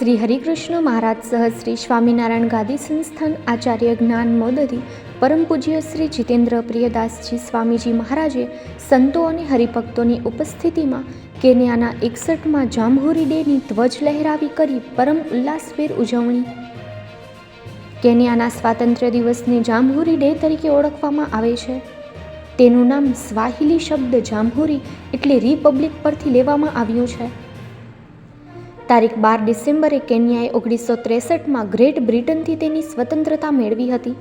શ્રી હરિકૃષ્ણ મહારાજ સહ શ્રી સ્વામિનારાયણ ગાદી સંસ્થાન આચાર્ય જ્ઞાન મોદરી, પરમ પૂજ્ય શ્રી જીતેન્દ્ર પ્રિયદાસજી સ્વામીજી મહારાજે સંતો અને હરિભક્તોની ઉપસ્થિતિમાં કેન્યાના એકસઠમાં જામહુરી ડેની ધ્વજ લહેરાવી કરી પરમ ઉલ્લાસભેર ઉજવણી. કેન્યાના સ્વાતંત્ર્ય દિવસને જામહુરી ડે તરીકે ઓળખવામાં આવે છે. તેનું નામ સ્વાહિલી શબ્દ જામહુરી એટલે રિપબ્લિક પરથી લેવામાં આવ્યું છે. તારીખ બાર ડિસેમ્બરે કેન્યાએ ઓગણીસો ત્રેસઠમાં ગ્રેટ બ્રિટનથી તેની સ્વતંત્રતા મેળવી હતી.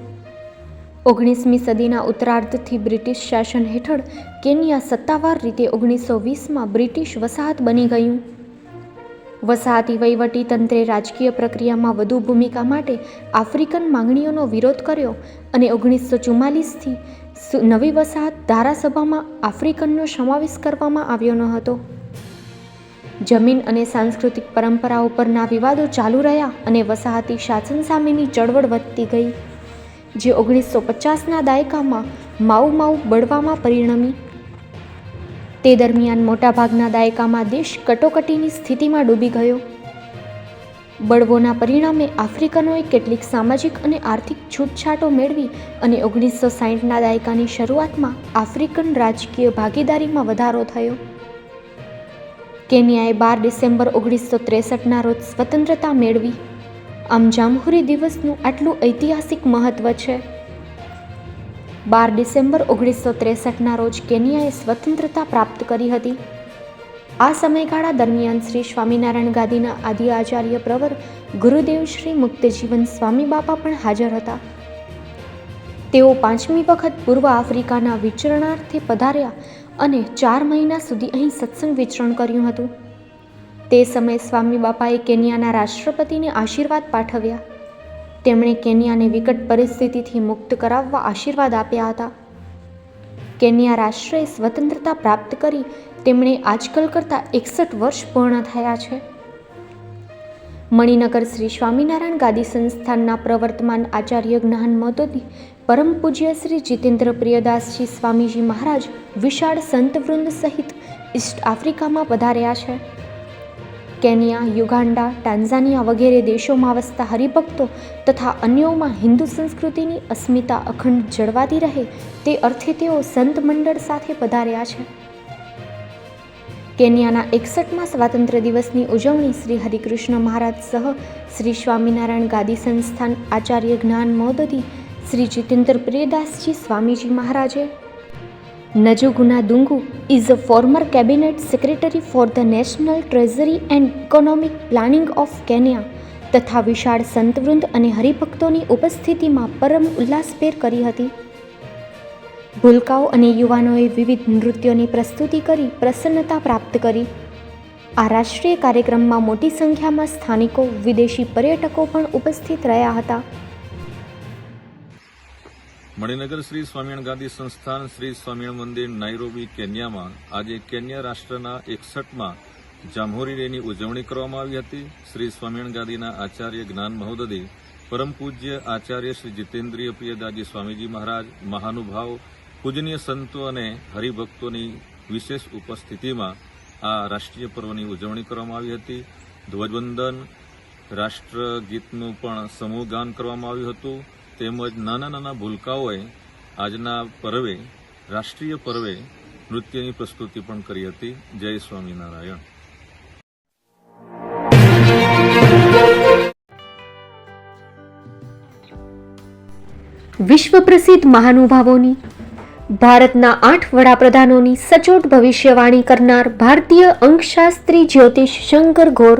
ઓગણીસમી સદીના ઉત્તરાર્ધથી બ્રિટિશ શાસન હેઠળ કેન્યા સત્તાવાર રીતે ઓગણીસો વીસમાં બ્રિટિશ વસાહત બની ગયું. વસાહતી વહીવટી તંત્રે રાજકીય પ્રક્રિયામાં વધુ ભૂમિકા માટે આફ્રિકન માંગણીઓનો વિરોધ કર્યો અને ઓગણીસો ચુમ્માલીસથી નવી વસાહત ધારાસભામાં આફ્રિકનનો સમાવેશ કરવામાં આવ્યો ન હતો. જમીન અને સાંસ્કૃતિક પરંપરાઓ પરના વિવાદો ચાલુ રહ્યા અને વસાહતી શાસન સામેની ચળવળ વધતી ગઈ, જે ઓગણીસો પચાસના દાયકામાં માઉ માઉ બળવામાં પરિણમી. તે દરમિયાન મોટાભાગના દાયકામાં દેશ કટોકટીની સ્થિતિમાં ડૂબી ગયો. બળવોના પરિણામે આફ્રિકનોએ કેટલીક સામાજિક અને આર્થિક છૂટછાટો મેળવી અને ઓગણીસો સાહીઠના દાયકાની શરૂઆતમાં આફ્રિકન રાજકીય ભાગીદારીમાં વધારો થયો. કેન્યાએ બાર ડિસેમ્બર ઓગણીસો ત્રેસઠના રોજ સ્વતંત્રતા મેળવી. આમ જામહુરી દિવસનું આટલું ઐતિહાસિક મહત્વ છે. બાર ડિસેમ્બર ઓગણીસો ત્રેસઠના રોજ કેન્યાએ સ્વતંત્રતા પ્રાપ્ત કરી હતી. આ સમયગાળા દરમિયાન શ્રી સ્વામિનારાયણ ગાદીના આદિ આચાર્ય પ્રવર ગુરુદેવ શ્રી મુક્તજીવન સ્વામી બાપા પણ હાજર હતા. તેઓ પાંચમી વખત પૂર્વ આફ્રિકાના વિચરણાર્થે પધાર્યા અને ચાર મહિના સુધી અહીં સત્સંગ વિચરણ કર્યું હતું. તે સમયે સ્વામી બાપાએ કેન્યાના રાષ્ટ્રપતિને આશીર્વાદ પાઠવ્યા. તેમણે કેન્યાને વિકટ પરિસ્થિતિથી મુક્ત કરાવવા આશીર્વાદ આપ્યા હતા. કેન્યા રાષ્ટ્રએ સ્વતંત્રતા પ્રાપ્ત કરી તેમણે આજકાલ કરતાં એકસઠ વર્ષ પૂર્ણ થયા છે. મણિનગર શ્રી સ્વામિનારાયણ ગાદી સંસ્થાનના પ્રવર્તમાન આચાર્ય જ્ઞાન મહોદય પરમ પૂજ્ય શ્રી જીતેન્દ્ર પ્રિયદાસજી સ્વામીજી મહારાજ વિશાળ સંતવૃંદ સહિત ઈસ્ટ આફ્રિકામાં પધાર્યા છે. કેન્યા યુગાન્ડા ટાન્ઝાનિયા વગેરે દેશોમાં વસતા હરિભક્તો તથા અન્યોમાં હિન્દુ સંસ્કૃતિની અસ્મિતા અખંડ જળવાતી રહે તે અર્થે તેઓ સંત મંડળ સાથે પધાર્યા છે. કેન્યાના એકસઠમાં સ્વાતંત્ર્ય દિવસની ઉજવણી શ્રી હરિકૃષ્ણ મહારાજ સહ શ્રી સ્વામિનારાયણ ગાદી સંસ્થાન આચાર્ય જ્ઞાન મહોદધી શ્રી જીતેન્દ્ર પ્રિયદાસજી સ્વામીજી મહારાજે. Njuguna Ndungu is a former cabinet secretary for the national treasury and economic planning of Kenya તથા વિશાળ સંતવૃંદ અને હરિભક્તોની ઉપસ્થિતિમાં પરમ ઉલ્લાસભેર કરી હતી. ભૂલકાઓ અને યુવાનોએ વિવિધ નૃત્યોની પ્રસ્તુતિ કરી પ્રસન્નતા પ્રાપ્ત કરી. આ રાષ્ટ્રીય કાર્યક્રમમાં મોટી સંખ્યામાં સ્થાનિકો, વિદેશી પર્યટકો પણ ઉપસ્થિત રહ્યા હતા. મણિનગર શ્રી સ્વામિનારાયણ ગાંધી સંસ્થાન શ્રી સ્વામિનારાયણ મંદિર નાઇરોબી કેન્યામાં આજે કેન્યા રાષ્ટ્રના એકસઠમાં જામહોરી ડેની ઉજવણી કરવામાં આવી હતી. શ્રી સ્વામિનારાયણ ગાંધીના આચાર્ય જ્ઞાન મહોદદી પરમ પૂજ્ય આચાર્ય શ્રી જીતેન્દ્રિય પ્રિયદાજી સ્વામીજી મહારાજ, મહાનુભાવ, પૂજનીય સંતો અને હરિભક્તોની વિશેષ ઉપસ્થિતિમાં આ રાષ્ટ્રીય પર્વની ઉજવણી કરવામાં આવી હતી. ધ્વજવંદન રાષ્ટ્રગીતનું પણ સમૂહ ગાન કરવામાં આવ્યું હતું. તેમજ નાના નાના ભૂલકાઓએ આજના પર્વે, રાષ્ટ્રીય પર્વે નૃત્યની પ્રસ્તુતિ પણ કરી હતી. જય સ્વામિનારાયણ. વિશ્વ પ્રસિદ્ધ મહાનુભાવોની, ભારતના આઠ વડાપ્રધાનોની સચોટ ભવિષ્યવાણી કરનાર ભારતીય અંકશાસ્ત્રી જ્યોતિષ શંકર ઘોર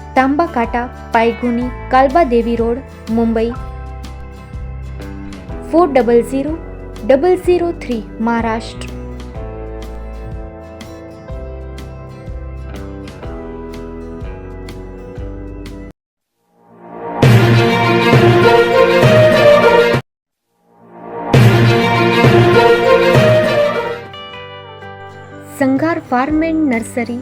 Tamba Kanta Pydhonie Kalbadevi road, Mumbai. Four double zero double zero three, Maharashtra. Sanghar farm and nursery